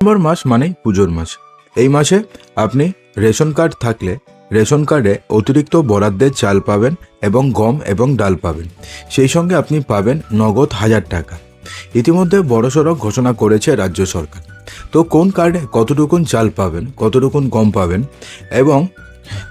September মাস মানেই পুজোর মাস। এই মাসে আপনি রেশন কার্ড থাকলে রেশন কার্ডে অতিরিক্ত বরাদ্দের চাল পাবেন এবং গম এবং ডাল পাবেন। সেই সঙ্গে আপনি পাবেন নগদ হাজার টাকা। ইতিমধ্যে বড়সড় ঘোষণা করেছে রাজ্য সরকার। তো কোন কার্ডে কতটুকুন চাল পাবেন, কতটুকুন গম পাবেন এবং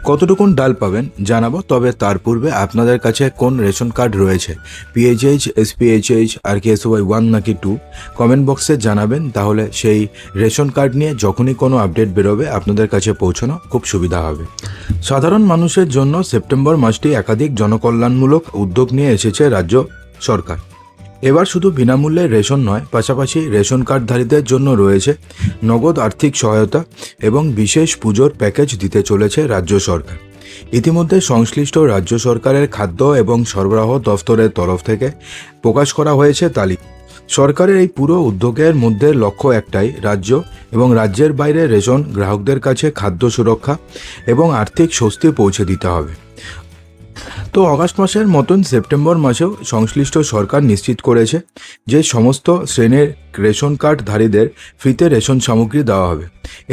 কতটুকুন ডাল পাবেন জানাব, তবে তার পূর্বে আপনাদের কাছে কোন রেশন কার্ড রয়েছে? PHH SPHH R K Y one নাকি টু কমেন্ট বক্সে জানাবেন, তাহলে সেই রেশন কার্ড নিয়ে যখনই কোনো আপডেট বেরোবে আপনাদের কাছে পৌঁছানো খুব সুবিধা হবে। সাধারণ মানুষের জন্য সেপ্টেম্বর মাসটি একাধিক জনকল্যাণমূলক উদ্যোগ নিয়ে এসেছে রাজ্য সরকার। এবার শুধু বিনামূল্যে রেশন নয়, পাশাপাশি রেশন কার্ডধারীদের জন্য রয়েছে নগদ আর্থিক সহায়তা এবং বিশেষ পুজোর প্যাকেজ দিতে চলেছে রাজ্য সরকার। ইতিমধ্যে সংশ্লিষ্ট রাজ্য সরকারের খাদ্য এবং সরবরাহ দফতরের তরফ থেকে প্রকাশ করা হয়েছে তালিকা সরকারের এই পুরো উদ্যোগের মধ্যে লক্ষ্য একটাই, রাজ্য এবং রাজ্যের বাইরে রেশন গ্রাহকদের কাছে খাদ্য সুরক্ষা এবং আর্থিক স্বস্তি পৌঁছে দিতে হবে। তো অগাস্ট মাসের মতন সেপ্টেম্বর মাসেও সংশ্লিষ্ট সরকার নিশ্চিত করেছে যে সমস্ত শ্রেণির রেশন কার্ডধারীদের ফ্রিতে রেশন সামগ্রী দেওয়া হবে।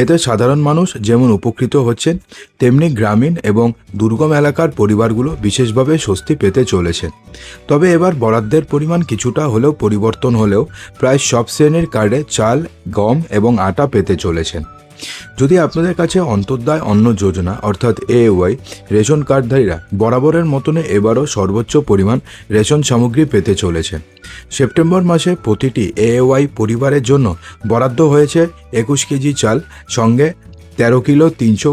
এতে সাধারণ মানুষ যেমন উপকৃত হচ্ছেন, তেমনি গ্রামীণ এবং দুর্গম এলাকার পরিবারগুলো বিশেষভাবে স্বস্তি পেতে চলেছে তবে এবার বরাদ্দের পরিমাণ কিছুটা হলেও পরিবর্তন হলেও প্রায় সব শ্রেণির কার্ডে চাল, গম এবং আটা পেতে চলেছেন। যদি আপনাদের কাছে অন্তর্দায় অন্ন যোজনা, অর্থাৎ এওয়াই রেশন কার্ডধারীরা বরাবরের মতনে এবারও সর্বোচ্চ পরিমাণ রেশন সামগ্রী পেতে চলেছে। সেপ্টেম্বর মাসে প্রতিটি এওয়াই পরিবারের জন্য বরাদ্দ হয়েছে একুশ কেজি চাল, সঙ্গে তেরো কিলো তিনশো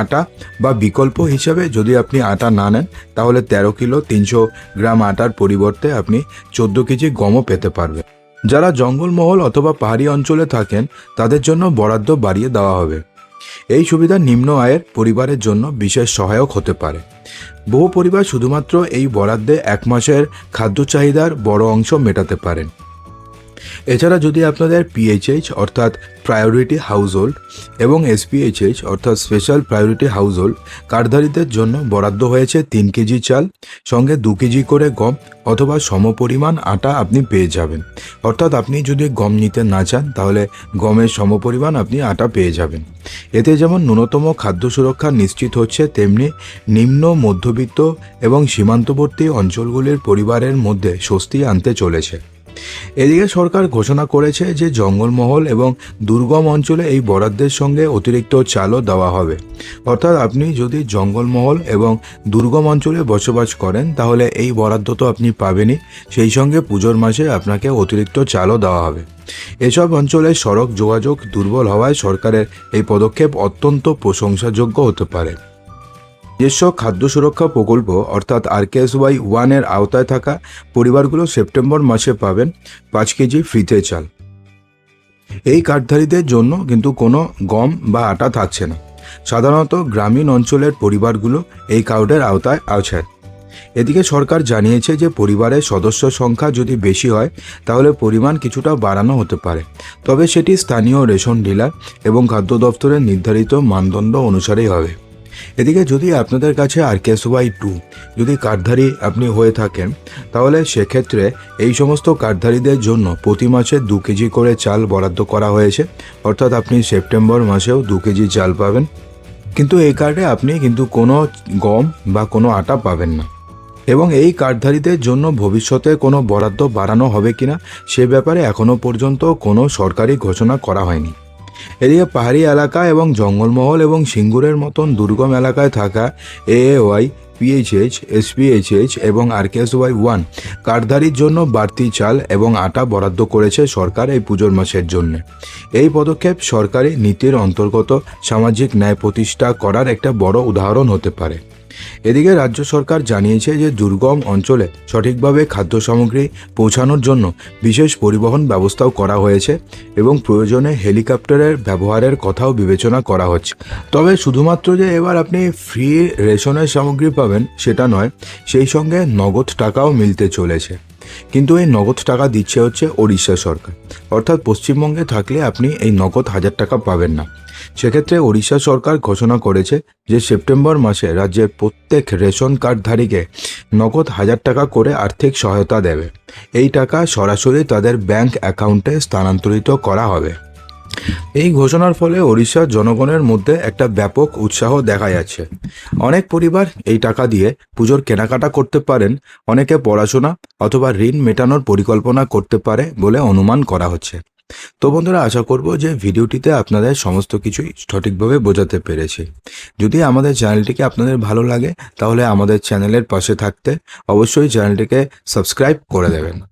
আটা বা বিকল্প হিসাবে যদি আপনি আটা না নেন, তাহলে তেরো কিলো তিনশো গ্রাম আটার পরিবর্তে আপনি চোদ্দ কেজি গমও পেতে পারবেন। যারা জঙ্গলমহল অথবা পাহাড়ি অঞ্চলে থাকেন, তাদের জন্য বরাদ্দ বাড়িয়ে দেওয়া হবে। এই সুবিধা নিম্ন আয়ের পরিবারের জন্য বিশেষ সহায়ক হতে পারে। বহু পরিবার শুধুমাত্র এই বরাদ্দে এক মাসের খাদ্য চাহিদার বড় অংশ মেটাতে পারেন। এছাড়া যদি আপনাদের পিএইচএইচ অর্থাৎ প্রায়োরিটি হাউসহোল্ড এবং এসপিএইচএইচ অর্থাৎ স্পেশাল প্রায়োরিটি হাউসহোল্ড কার্ডধারীদের জন্য বরাদ্দ হয়েছে তিন কেজি চাল, সঙ্গে দু কেজি করে গম অথবা সমপরিমাণ আটা আপনি পেয়ে যাবেন। অর্থাৎ আপনি যদি গম নিতে না চান, তাহলে গমের সমপরিমাণ আপনি আটা পেয়ে যাবেন। এতে যেমন ন্যূনতম খাদ্য সুরক্ষা নিশ্চিত হচ্ছে, তেমনি নিম্ন, মধ্যবিত্ত এবং সীমান্তবর্তী অঞ্চলগুলির পরিবারের মধ্যে স্বস্তি আনতে চলেছে। এদিকে সরকার ঘোষণা করেছে যে জঙ্গলমহল এবং দুর্গম অঞ্চলে এই বরাদ্দের সঙ্গে অতিরিক্ত চালও দেওয়া হবে। অর্থাৎ আপনি যদি জঙ্গলমহল এবং দুর্গম অঞ্চলে বসবাস করেন, তাহলে এই বরাদ্দ তো আপনি পাবেনই। সেই সঙ্গে পুজোর মাসে আপনাকে অতিরিক্ত চালও দেওয়া হবে। এসব অঞ্চলে সড়ক যোগাযোগ দুর্বল হওয়ায় সরকারের এই পদক্ষেপ অত্যন্ত প্রশংসাযোগ্য হতে পারে। নিজস্ব খাদ্য সুরক্ষা প্রকল্প, অর্থাৎ আরকেএসওয়াই ওয়ানের আওতায় থাকা পরিবারগুলো সেপ্টেম্বর মাসে পাবেন পাঁচ কেজি ফ্রিতে চাল। এই কার্ডধারীদের জন্য কিন্তু কোনো গম বা আটা থাকছে না। সাধারণত গ্রামীণ অঞ্চলের পরিবারগুলো এই কার্ডের আওতায় আছে। এদিকে সরকার জানিয়েছে যে পরিবারের সদস্য সংখ্যা যদি বেশি হয়, তাহলে পরিমাণ কিছুটা বাড়ানো হতে পারে। তবে সেটি স্থানীয় রেশন ডিলার এবং খাদ্য দপ্তরের নির্ধারিত মানদণ্ড অনুসারেই হবে। এদিকে যদি আপনাদের কাছে আর ওয়াই টু যদি কার্ডধারী আপনি হয়ে থাকেন, তাহলে সেক্ষেত্রে এই সমস্ত কার্ডধারীদের জন্য প্রতি মাসে দু কেজি করে চাল বরাদ্দ করা হয়েছে। অর্থাৎ আপনি সেপ্টেম্বর মাসেও দু কেজি চাল পাবেন। কিন্তু এই কার্ডে আপনি কিন্তু কোনো গম বা কোনো আটা পাবেন না। এবং এই কার্ডধারীদের জন্য ভবিষ্যতে কোনো বরাদ্দ বাড়ানো হবে কিনা, সে ব্যাপারে এখনও পর্যন্ত কোনো সরকারি ঘোষণা করা হয়নি। এদিকে পাহাড়ি এলাকা এবং জঙ্গলমহল এবং সিঙ্গুরের মতন দুর্গম এলাকায় থাকা এ এএওয়াই পিএইচএইচ এসপিএইচএইচ এবং আরকেএসওয়াই ওয়ান কার্ডধারীর জন্য বাড়তি চাল এবং আটা বরাদ্দ করেছে সরকার এই পুজোর মাসের জন্য। এই পদক্ষেপ সরকারি নীতির অন্তর্গত সামাজিক ন্যায় প্রতিষ্ঠা করার একটা বড় উদাহরণ হতে পারে। এদিকে রাজ্য সরকার জানিয়েছে যে দুর্গম অঞ্চলে সঠিকভাবে খাদ্য সামগ্রী পৌঁছানোর জন্য বিশেষ পরিবহন ব্যবস্থাও করা হয়েছে এবং প্রয়োজনে হেলিকপ্টারের ব্যবহারের কথাও বিবেচনা করা হচ্ছে। তবে শুধুমাত্র যে এবার আপনি ফ্রি রেশনের সামগ্রী পাবেন সেটা নয়, সেই সঙ্গে নগদ টাকাও মিলতে চলেছে। কিন্তু এই নগদ টাকা দিচ্ছে হচ্ছে ওড়িশা সরকার। অর্থাৎ পশ্চিমবঙ্গে থাকলে আপনি এই নগদ হাজার টাকা পাবেন না। সেক্ষেত্রে ওড়িশা সরকার ঘোষণা করেছে যে সেপ্টেম্বর মাসে রাজ্যের প্রত্যেক রেশন কার্ডধারীকে নগদ হাজার টাকা করে আর্থিক সহায়তা দেবে। এই টাকা সরাসরি তাদের ব্যাংক অ্যাকাউন্টে স্থানান্তরিত করা হবে। এই ঘোষণার ফলে ওড়িশার জনগণের মধ্যে একটা ব্যাপক উৎসাহ দেখা যাচ্ছে। অনেক পরিবার এই টাকা দিয়ে পুজোর কেনাকাটা করতে পারেন, অনেকে পড়াশোনা অথবা ঋণ মেটানোর পরিকল্পনা করতে পারে বলে অনুমান করা হচ্ছে। তো বন্ধুরা, আশা করব যে ভিডিওটিতে আপনাদের সমস্ত কিছুই সঠিকভাবে বোঝাতে পেরেছি। যদি আমাদের চ্যানেলটিকে আপনাদের ভালো লাগে, তাহলে আমাদের চ্যানেলের পাশে থাকতে অবশ্যই চ্যানেলটিকে সাবস্ক্রাইব করে দেবেন।